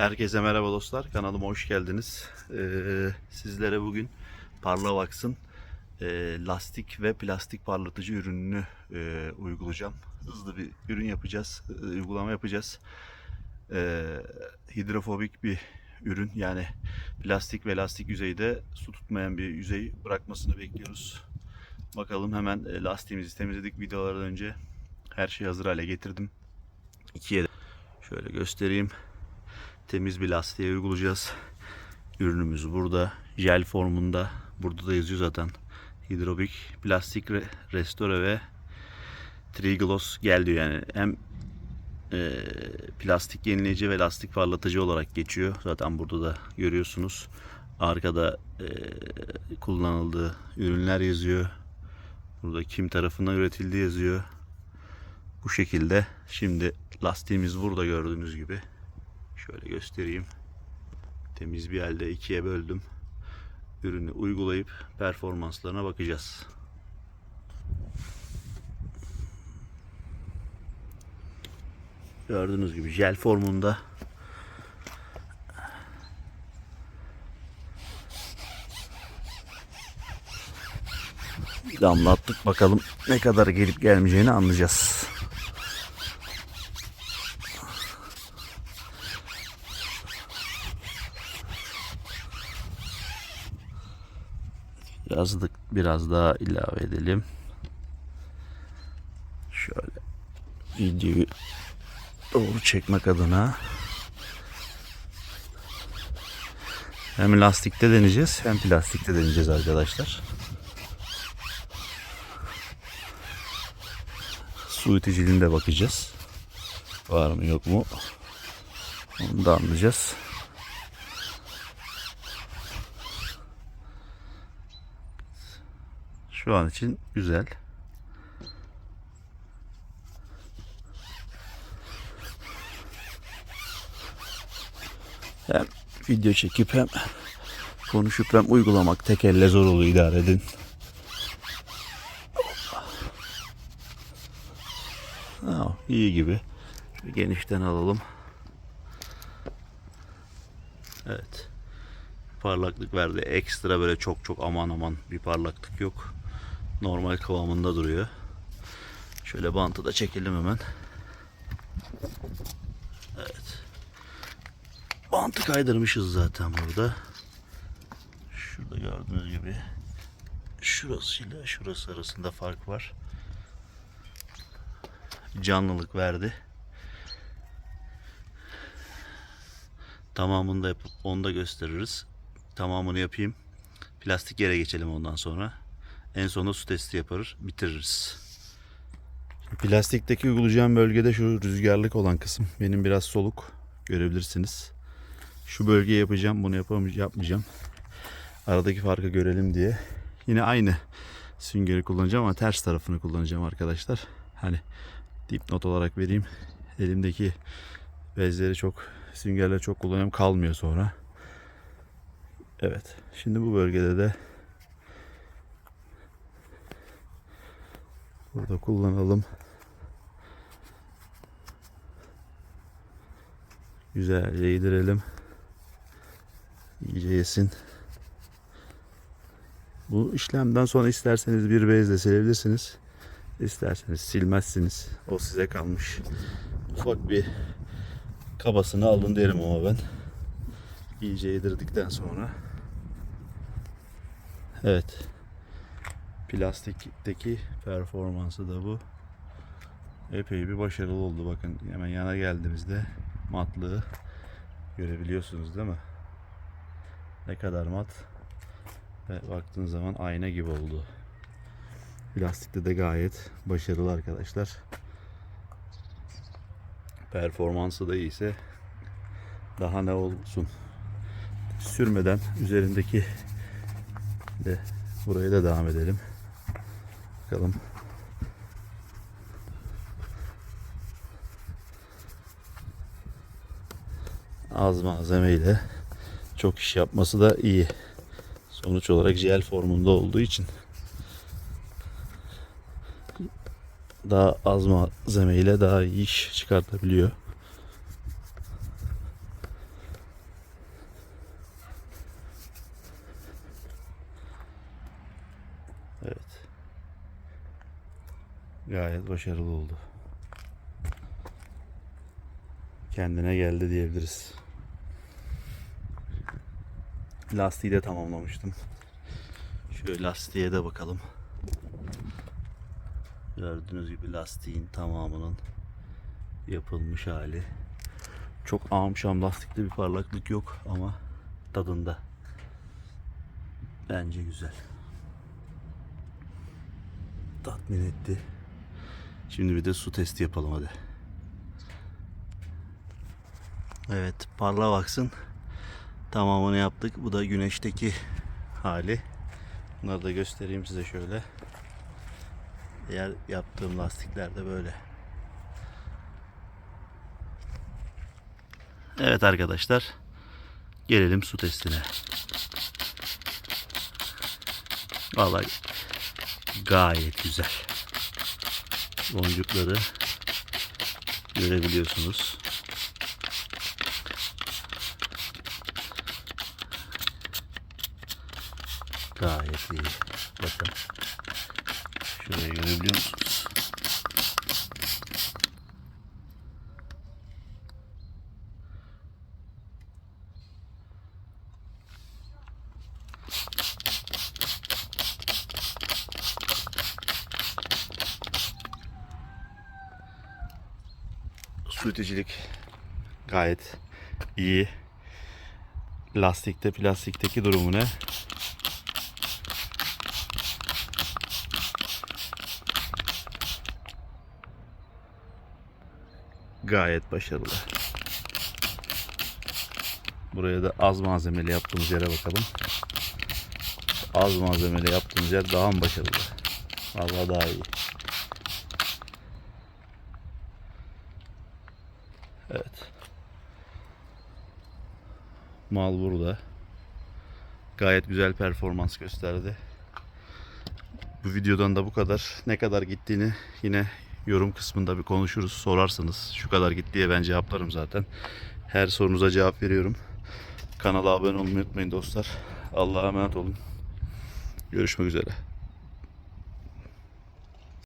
Herkese merhaba dostlar. Kanalıma hoş geldiniz. Ee, sizlere bugün Parlavax'ın e, lastik ve plastik parlatıcı ürününü e, uygulayacağım. Hızlı bir ürün yapacağız. e, uygulama yapacağız. Ee, hidrofobik bir ürün. Yani plastik ve lastik yüzeyde su tutmayan bir yüzey bırakmasını bekliyoruz. Bakalım hemen e, lastiğimizi temizledik videolardan önce. Her şeyi hazır hale getirdim. İkiye de şöyle göstereyim temiz bir lastiğe uygulayacağız. Ürünümüz burada. Jel formunda. Burada da yazıyor zaten. Hidrobik, plastik re- restore ve Trigloss gel diyor yani. Hem e, plastik yenileyici ve lastik parlatıcı olarak geçiyor. Zaten burada da görüyorsunuz. Arkada e, kullanıldığı ürünler yazıyor. Burada kim tarafından üretildiği yazıyor. Bu şekilde. Şimdi lastiğimiz burada gördüğünüz gibi. Şöyle göstereyim. Temiz bir halde ikiye böldüm. Ürünü uygulayıp performanslarına bakacağız. Gördüğünüz gibi jel formunda. Damlattık bakalım ne kadar gelip gelmeyeceğini anlayacağız. Yazdık biraz daha ilave edelim. Şöyle videoyu doğru çekmek adına hem lastikte deneyeceğiz hem plastikte deneyeceğiz arkadaşlar. Su iticiliğine bakacağız. Var mı yok mu? Onu da anlayacağız. Şu an için güzel. Hem video çekip hem konuşup hem uygulamak tek elle zor oluyor idare edin. Aa, iyi gibi. Şöyle genişten alalım. Evet. Parlaklık verdi. Ekstra böyle çok çok aman aman bir parlaklık yok. Normal kıvamında duruyor. Şöyle bantı da çekelim hemen. Evet. Bantı kaydırmışız zaten burada. Şurada gördüğünüz gibi şurasıyla şurası arasında fark var. Canlılık verdi. Tamamını da yapıp onu da gösteririz. Tamamını yapayım. Plastik yere geçelim ondan sonra. En sonunda su testi yaparız, bitiririz. Plastikteki uygulayacağım bölgede şu rüzgarlık olan kısım benim biraz soluk görebilirsiniz. Şu bölgeye yapacağım, bunu yapamayacağım, yapmayacağım. Aradaki farkı görelim diye. Yine aynı süngeri kullanacağım ama ters tarafını kullanacağım arkadaşlar. Hani dipnot olarak vereyim. Elimdeki bezleri çok süngerleri çok kullanıyorum kalmıyor sonra. Evet. Şimdi bu bölgede de burada kullanalım. Güzelce yedirelim. İyice yesin. Bu işlemden sonra isterseniz bir bezle silebilirsiniz. İsterseniz silmezsiniz. O size kalmış. Ufak bir kabasını alın derim ama ben. İyice yedirdikten sonra. Evet. Plastikteki performansı da bu. Epey bir başarılı oldu. Bakın hemen yana geldiğimizde matlığı görebiliyorsunuz değil mi? Ne kadar mat. Ve baktığın zaman ayna gibi oldu. Plastikte de gayet başarılı arkadaşlar. Performansı da iyiyse daha ne olsun. Sürmeden üzerindeki de buraya da devam edelim. Bakalım. Az malzemeyle çok iş yapması da iyi. Sonuç olarak jel formunda olduğu için daha az malzemeyle daha iyi iş çıkartabiliyor. Evet. Gayet başarılı oldu. Kendine geldi diyebiliriz. Lastiği de tamamlamıştım. Şöyle lastiğe de bakalım. Gördüğünüz gibi lastiğin tamamının yapılmış hali. Çok amşam lastikte bir parlaklık yok ama tadında. Bence güzel. Tatmin etti. Şimdi bir de su testi yapalım hadi. Evet parla baksın. Tamamını yaptık. Bu da güneşteki hali. Bunları da göstereyim size şöyle. Diğer yaptığım lastikler de böyle. Evet arkadaşlar. Gelelim su testine. Vallahi gayet güzel. Boncukları görebiliyorsunuz. Gayet iyi. Bakın. Şurayı görebiliyor musunuz? Su iticilik gayet iyi. Lastikte plastikteki durumu ne? Gayet başarılı. Buraya da az malzemeli yaptığımız yere bakalım. Az malzemeli yaptığımız yer daha mı başarılı? Vallahi daha iyi. Evet. Mal burada. Gayet güzel performans gösterdi. Bu videodan da bu kadar. Ne kadar gittiğini yine yorum kısmında bir konuşuruz. Sorarsanız şu kadar gitti diye ben cevaplarım zaten. Her sorunuza cevap veriyorum. Kanala abone olmayı unutmayın dostlar. Allah'a emanet olun. Görüşmek üzere.